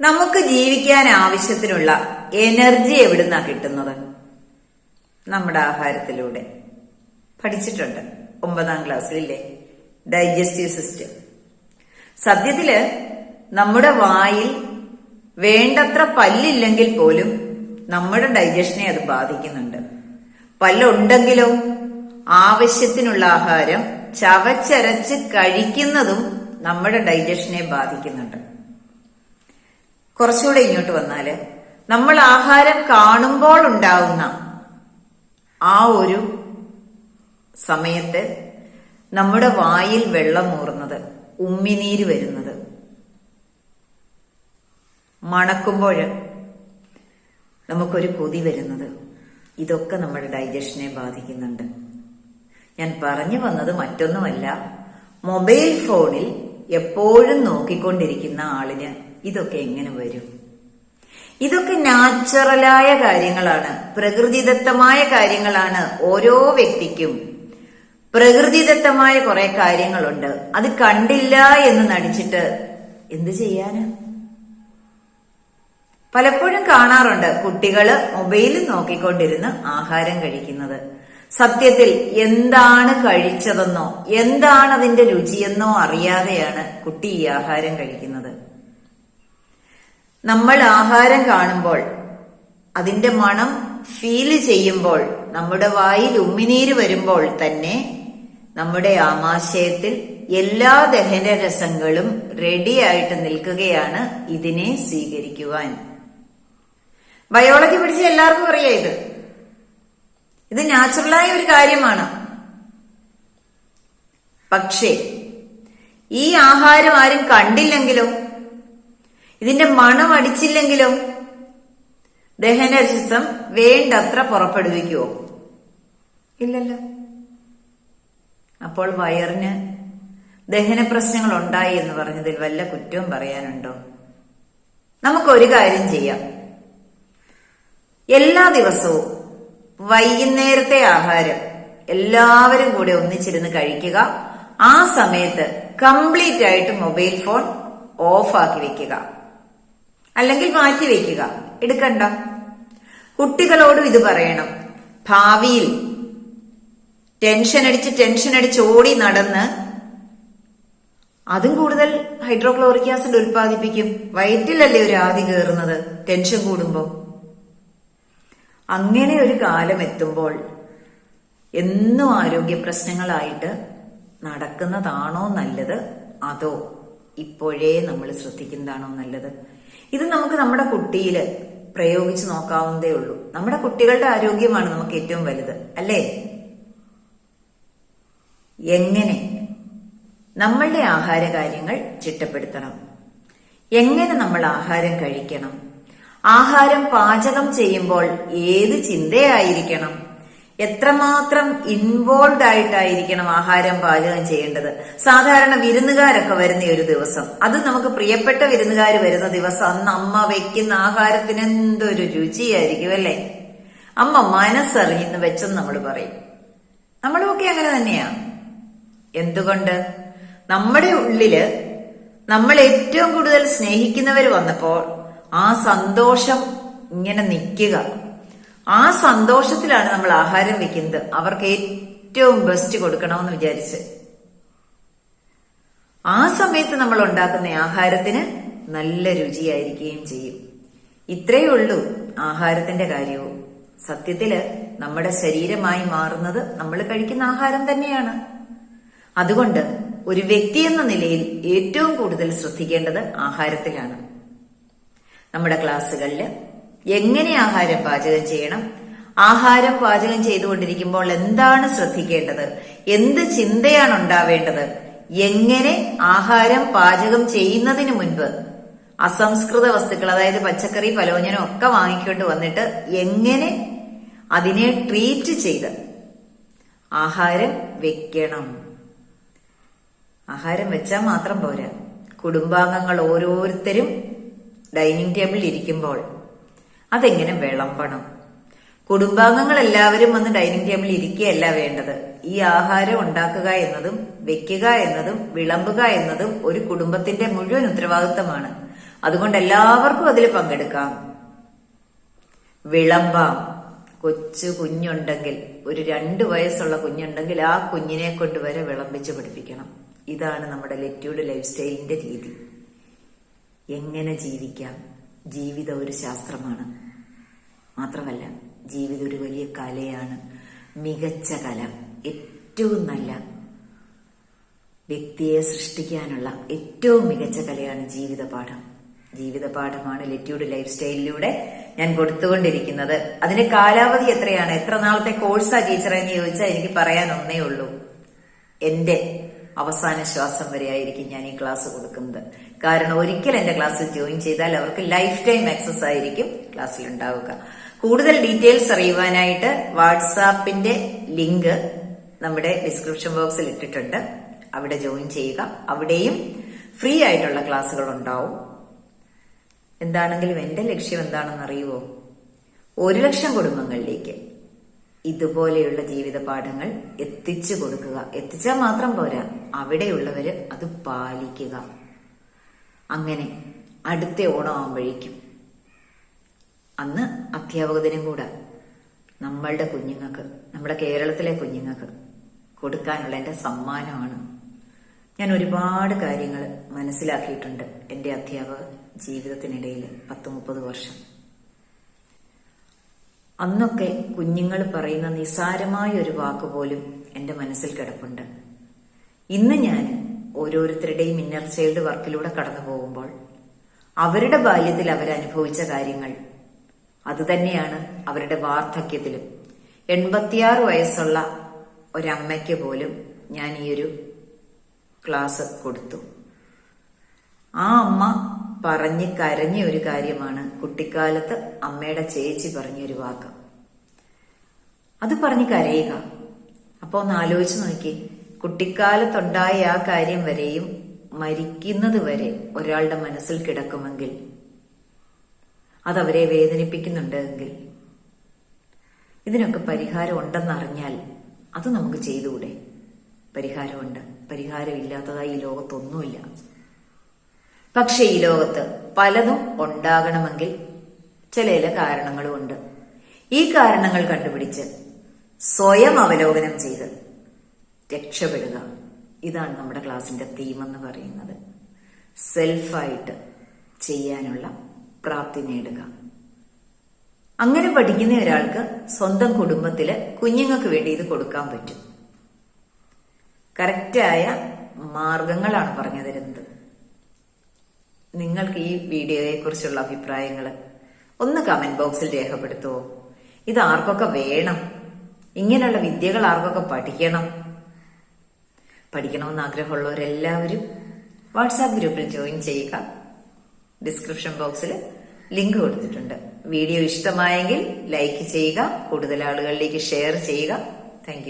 നമുക്ക് ജീവിക്കാൻ ആവശ്യത്തിനുള്ള എനർജി എവിടുന്നാ കിട്ടുന്നത്? നമ്മുടെ ആഹാരത്തിലൂടെ. പഠിച്ചിട്ടുണ്ട്. ഒമ്പതാം ക്ലാസ്സിലില്ലേ? ഡൈജസ്റ്റീവ് സിസ്റ്റം സത്യത്തിൽ നമ്മുടെ വായിൽ വേണ്ടത്ര പല്ലില്ലെങ്കിൽ പോലും നമ്മുടെ ഡൈജഷനെ അത് ബാധിക്കുന്നുണ്ട്. പല്ലുണ്ടെങ്കിലോ ആവശ്യത്തിനുള്ള ആഹാരം ചവച്ചരച്ച് കഴിക്കുന്നതും നമ്മുടെ ഡൈജഷനെ ബാധിക്കുന്നുണ്ട്. കുറച്ചുകൂടെ ഇങ്ങോട്ട് വന്നാൽ നമ്മൾ ആഹാരം കാണുമ്പോൾ ഉണ്ടാവുന്ന ആ ഒരു സമയത്ത് നമ്മുടെ വായിൽ വെള്ളം ഊറുന്നത് ഉമ്മിനീര് വരുന്നത്. മണക്കുമ്പോൾ നമുക്കൊരു കൊതി വരുന്നത്. ഇതൊക്കെ നമ്മുടെ ഡൈജഷനെ ബാധിക്കുന്നുണ്ട്. ഞാൻ പറഞ്ഞു വന്നത് മറ്റൊന്നുമല്ല. മൊബൈൽ ഫോണിൽ എപ്പോഴും നോക്കിക്കൊണ്ടിരിക്കുന്ന ആളിന് ഇതൊക്കെ എങ്ങനെ വരും? ഇതൊക്കെ നാച്ചുറലായ കാര്യങ്ങളാണ്. പ്രകൃതിദത്തമായ കാര്യങ്ങളാണ് ഓരോ വ്യക്തിക്കും. പ്രകൃതിദത്തമായ കുറെ കാര്യങ്ങളുണ്ട്. അത് കണ്ടില്ല എന്ന് നടിച്ചിട്ട് എന്ത് ചെയ്യാന്? പലപ്പോഴും കാണാറുണ്ട് കുട്ടികൾ മൊബൈൽ നോക്കിക്കൊണ്ടിരുന്ന് ആഹാരം കഴിക്കുന്നത്. സത്യത്തിൽ എന്താണ് കഴിച്ചതെന്നോ എന്താണ് അതിന്റെ രുചിയെന്നോ അറിയാതെയാണ് കുട്ടി ഈ ആഹാരം കഴിക്കുന്നത്. നമ്മൾ ആഹാരം കാണുമ്പോൾ അതിന്റെ മണം ഫീൽ ചെയ്യുമ്പോൾ നമ്മുടെ വായിൽ ഉമ്മിനീര് വരുമ്പോൾ തന്നെ നമ്മുടെ ആമാശയത്തിൽ എല്ലാ ദഹനരസങ്ങളും റെഡിയായിട്ട് നിൽക്കുകയാണ് ഇതിനെ സ്വീകരിക്കുവാൻ. ബയോളജി പഠിച്ച എല്ലാവർക്കും അറിയാം ഇത്. ഇത് നാച്ചുറലായ ഒരു കാര്യമാണ്. പക്ഷേ ഈ ആഹാരം ആരും കണ്ടില്ലെങ്കിലോ? ഇതിന്റെ മണം അടിച്ചില്ലെങ്കിലോ ദഹനരസം വേണ്ടത്ര പുറപ്പെടുവിക്കുവോ? ഇല്ലല്ലോ. അപ്പോൾ വയറിന് ദഹന പ്രശ്നങ്ങൾ ഉണ്ടായി എന്ന് പറഞ്ഞതിൽ വല്ല കുറ്റവും പറയാനുണ്ടോ? നമുക്കൊരു കാര്യം ചെയ്യാം. എല്ലാ ദിവസവും വൈകുന്നേരത്തെ ആഹാരം എല്ലാവരും കൂടെ ഒന്നിച്ചിരുന്ന് കഴിക്കുക. ആ സമയത്ത് കംപ്ലീറ്റ് ആയിട്ട് മൊബൈൽ ഫോൺ ഓഫ് ആക്കി വെക്കുക. അല്ലെങ്കിൽ മാറ്റി വെക്കുക. എടുക്കണ്ട? കുട്ടികളോടും ഇത് പറയണം. ഭാവിയിൽ ടെൻഷൻ അടിച്ച് ടെൻഷൻ അടിച്ച് ഓടി നടന്ന് അതും കൂടുതൽ ഹൈഡ്രോക്ലോറിക് ആസിഡ് ഉൽപ്പാദിപ്പിക്കും. വയറ്റിലല്ലേ ഒരു ആദി കയറുന്നത് ടെൻഷൻ കൂടുമ്പോ. അങ്ങനെ ഒരു കാലം എത്തുമ്പോൾ എന്നും ആരോഗ്യ പ്രശ്നങ്ങളായിട്ട് നടക്കുന്നതാണോ നല്ലത്? അതോ ഇപ്പോഴേ നമ്മൾ ശ്രദ്ധിക്കുന്നതാണോ നല്ലത്? ഇത് നമുക്ക് നമ്മുടെ കുട്ടിയിൽ പ്രയോഗിച്ച് നോക്കാവുന്നതേ ഉള്ളൂ. നമ്മുടെ കുട്ടികളുടെ ആരോഗ്യമാണ് നമുക്ക് ഏറ്റവും വലുത് അല്ലേ? എങ്ങനെ നമ്മളുടെ ആഹാര കാര്യങ്ങൾ ചിട്ടപ്പെടുത്തണം? എങ്ങനെ നമ്മൾ ആഹാരം കഴിക്കണം? ആഹാരം പാചകം ചെയ്യുമ്പോൾ ഏത് ചിന്തയായിരിക്കണം? എത്രമാത്രം ഇൻവോൾവ് ആയിട്ടായിരിക്കണം ആഹാരം പാചകം ചെയ്യേണ്ടത്? സാധാരണ വിരുന്നുകാരൊക്കെ വരുന്ന ഒരു ദിവസം. അത് നമുക്ക് പ്രിയപ്പെട്ട വിരുന്നുകാർ വരുന്ന ദിവസം അന്ന് അമ്മ വെക്കുന്ന ആഹാരത്തിന് എന്തൊരു രുചിയായിരിക്കും അല്ലേ? അമ്മ മനസ്സറിഞ്ഞെന്ന് വെച്ചെന്ന് നമ്മൾ പറയും. നമ്മളുമൊക്കെ അങ്ങനെ തന്നെയാ. എന്തുകൊണ്ട്? നമ്മുടെ ഉള്ളിൽ നമ്മൾ ഏറ്റവും കൂടുതൽ സ്നേഹിക്കുന്നവർ വന്നപ്പോൾ ആ സന്തോഷം ഇങ്ങനെ നിൽക്കുക. ആ സന്തോഷത്തിലാണ് നമ്മൾ ആഹാരം വെക്കുന്നത്. അവർക്ക് ഏറ്റവും ബെസ്റ്റ് കൊടുക്കണമെന്ന് വിചാരിച്ച്. ആ സമയത്ത് നമ്മൾ ഉണ്ടാക്കുന്ന ആഹാരത്തിന് നല്ല രുചിയായിരിക്കുകയും ചെയ്യും. ഇത്രയേ ഉള്ളൂ ആഹാരത്തിന്റെ കാര്യവും. സത്യത്തിൽ നമ്മുടെ ശരീരമായി മാറുന്നത് നമ്മൾ കഴിക്കുന്ന ആഹാരം തന്നെയാണ്. അതുകൊണ്ട് ഒരു വ്യക്തി എന്ന നിലയിൽ ഏറ്റവും കൂടുതൽ ശ്രദ്ധിക്കേണ്ടത് ആഹാരത്തിലാണ്. നമ്മുടെ ക്ലാസ്സുകളിൽ എങ്ങനെ ആഹാരം പാചകം ചെയ്യണം? ആഹാരം പാചകം ചെയ്തുകൊണ്ടിരിക്കുമ്പോൾ എന്താണ് ശ്രദ്ധിക്കേണ്ടത്? എന്ത് ചിന്തയാണ് ഉണ്ടാവേണ്ടത്? എങ്ങനെ ആഹാരം പാചകം ചെയ്യുന്നതിന് മുൻപ് അസംസ്കൃത വസ്തുക്കൾ അതായത് പച്ചക്കറി പലോഞ്ഞനും ഒക്കെ വാങ്ങിക്കൊണ്ട് വന്നിട്ട് എങ്ങനെ അതിനെ ട്രീറ്റ് ചെയ്ത് ആഹാരം വെക്കണം? ആഹാരം വെച്ചാൽ മാത്രം പോരാ. കുടുംബാംഗങ്ങൾ ഓരോരുത്തരും ഡൈനിങ് ടേബിളിൽ ഇരിക്കുമ്പോൾ അതെങ്ങനെ വിളമ്പണം കുടുംബാംഗങ്ങൾ എല്ലാവരും വന്ന് ഡൈനിങ് ടേബിളിൽ ഇരിക്കുകയല്ല വേണ്ടത്. ഈ ആഹാരം ഉണ്ടാക്കുക എന്നതും വെക്കുക എന്നതും വിളമ്പുക എന്നതും ഒരു കുടുംബത്തിന്റെ മുഴുവൻ ഉത്തരവാദിത്തമാണ്. അതുകൊണ്ട് എല്ലാവർക്കും അതിൽ പങ്കെടുക്കാം. വിളമ്പാം. കൊച്ചു കുഞ്ഞുണ്ടെങ്കിൽ ഒരു രണ്ട് വയസ്സുള്ള കുഞ്ഞുണ്ടെങ്കിൽ ആ കുഞ്ഞിനെ കൊണ്ടുവരെ വിളമ്പിച്ച് പഠിപ്പിക്കണം. ഇതാണ് നമ്മുടെ ലെറ്റ്യൂഡ് ലൈഫ് സ്റ്റൈലിന്റെ രീതി. എങ്ങനെ ജീവിക്കാം? ജീവിതം ഒരു ശാസ്ത്രമാണ്. മാത്രമല്ല ജീവിതം ഒരു വലിയ കലയാണ്. മികച്ച കല. ഏറ്റവും നല്ല വ്യക്തിയെ സൃഷ്ടിക്കാനുള്ള ഏറ്റവും മികച്ച കലയാണ് ജീവിതപാഠം. ജീവിതപാഠമാണ് ജീവിത പാഠമാണ് ലെറ്റ്യൂഡ് ലൈഫ് സ്റ്റൈലിലൂടെ ഞാൻ കൊടുത്തുകൊണ്ടിരിക്കുന്നത്. അതിന്റെ കാലാവധി എത്രയാണ്? എത്ര നാളത്തെ കോഴ്സാ ടീച്ചറെ എന്ന് ചോദിച്ചാൽ എനിക്ക് പറയാൻ ഒന്നേ ഉള്ളൂ. എന്റെ അവസാന ശ്വാസം വരെ ആയിരിക്കും ഞാൻ ഈ ക്ലാസ് കൊടുക്കുന്നത്. കാരണം ഒരിക്കൽ എന്റെ ക്ലാസ് ജോയിൻ ചെയ്താൽ അവർക്ക് ലൈഫ് ടൈം ആക്സസ് ആയിരിക്കും ക്ലാസ്സിൽ ഉണ്ടാവുക കൂടുതൽ ഡീറ്റെയിൽസ് അറിയുവാനായിട്ട് വാട്സാപ്പിന്റെ ലിങ്ക് നമ്മുടെ ഡിസ്ക്രിപ്ഷൻ ബോക്സിൽ ഇട്ടിട്ടുണ്ട്. അവിടെ ജോയിൻ ചെയ്യുക. അവിടെയും ഫ്രീ ആയിട്ടുള്ള ക്ലാസ്സുകൾ ഉണ്ടാവും. എന്താണെങ്കിലും എന്റെ ലക്ഷ്യം എന്താണെന്ന് അറിയുമോ ഒരു ലക്ഷം കുടുംബങ്ങളിലേക്ക്. ഇതുപോലെയുള്ള ജീവിത പാഠങ്ങൾ എത്തിച്ചു കൊടുക്കുക. എത്തിച്ചാൽ മാത്രം പോരാ. അവിടെയുള്ളവര് അത് പാലിക്കുക. അങ്ങനെ അടുത്ത ഓണം ആവുമ്പോഴേക്കും അന്ന് അധ്യാപക ദിനം കൂടെ. നമ്മളുടെ കുഞ്ഞുങ്ങൾക്ക് നമ്മുടെ കേരളത്തിലെ കുഞ്ഞുങ്ങൾക്ക് കൊടുക്കാനുള്ള എന്റെ സമ്മാനമാണ്. ഞാൻ ഒരുപാട് കാര്യങ്ങൾ മനസ്സിലാക്കിയിട്ടുണ്ട് എന്റെ അധ്യാപക ജീവിതത്തിനിടയിൽ പത്ത് മുപ്പത് വർഷം. അന്നൊക്കെ കുഞ്ഞുങ്ങൾ പറയുന്ന നിസാരമായ ഒരു വാക്ക് പോലും എന്റെ മനസ്സിൽ കിടപ്പുണ്ട്. ഇന്ന് ഞാൻ ഓരോരുത്തരുടെയും ഇന്നർ ചൈൽഡ് വർക്കിലൂടെ കടന്നു പോകുമ്പോൾ അവരുടെ ബാല്യത്തിൽ അവരനുഭവിച്ച കാര്യങ്ങൾ അതുതന്നെയാണ് അവരുടെ വാർദ്ധക്യത്തിലും. എൺപത്തിയാറ് വയസ്സുള്ള ഒരമ്മയ്ക്ക് പോലും ഞാൻ ഈ ഒരു ക്ലാസ് കൊടുത്തു. ആ അമ്മ പറഞ്ഞ് കരഞ്ഞ ഒരു കാര്യമാണ് കുട്ടിക്കാലത്ത് അമ്മയുടെ ചേച്ചി പറഞ്ഞൊരു വാക്ക്. അത് പറഞ്ഞ് കരയുക. അപ്പൊ ഒന്ന് ആലോചിച്ച് നോക്കി. കുട്ടിക്കാലത്തുണ്ടായ ആ കാര്യം വരെയും മരിക്കുന്നത് വരെ ഒരാളുടെ മനസ്സിൽ കിടക്കുമെങ്കിൽ അതവരെ വേദനിപ്പിക്കുന്നുണ്ടെങ്കിൽ ഇതിനൊക്കെ പരിഹാരം ഉണ്ടെന്നറിഞ്ഞാൽ അത് നമുക്ക് ചെയ്തുകൂടെ? പരിഹാരമുണ്ട്. പരിഹാരമില്ലാത്തതായി ഈ ലോകത്തൊന്നുമില്ല. പക്ഷെ ഈ ലോകത്ത് പലതും ഉണ്ടാകണമെങ്കിൽ ചില ചില കാരണങ്ങളുമുണ്ട്. ഈ കാരണങ്ങൾ കണ്ടുപിടിച്ച് സ്വയം അവലോകനം ചെയ്ത് രക്ഷപ്പെടുക. ഇതാണ് നമ്മുടെ ക്ലാസിന്റെ തീം എന്ന് പറയുന്നത്. സെൽഫായിട്ട് ചെയ്യാനുള്ള പ്രാപ്തി നേടുക. അങ്ങനെ പഠിക്കുന്ന ഒരാൾക്ക് സ്വന്തം കുടുംബത്തിൽ കുഞ്ഞുങ്ങൾക്ക് വേണ്ടി ഇത് കൊടുക്കാൻ പറ്റും. കറക്റ്റായ മാർഗങ്ങളാണ് പറഞ്ഞു തരുന്നത്. നിങ്ങൾക്ക് ഈ വീഡിയോയെ കുറിച്ചുള്ള അഭിപ്രായങ്ങൾ ഒന്ന് കമന്റ് ബോക്സിൽ രേഖപ്പെടുത്തുവോ? ഇത് ആർക്കൊക്കെ വേണം? ഇങ്ങനെയുള്ള വിദ്യകൾ ആർക്കൊക്കെ പഠിക്കണം? പഠിക്കണമെന്ന് ആഗ്രഹമുള്ളവരെല്ലാവരും വാട്സാപ്പ് ഗ്രൂപ്പിൽ ജോയിൻ ചെയ്യുക. ഡിസ്ക്രിപ്ഷൻ ബോക്സിൽ ലിങ്ക് കൊടുത്തിട്ടുണ്ട്. വീഡിയോ ഇഷ്ടമായെങ്കിൽ ലൈക്ക് ചെയ്യുക. കൂടുതൽ ആളുകളിലേക്ക് ഷെയർ ചെയ്യുക. താങ്ക്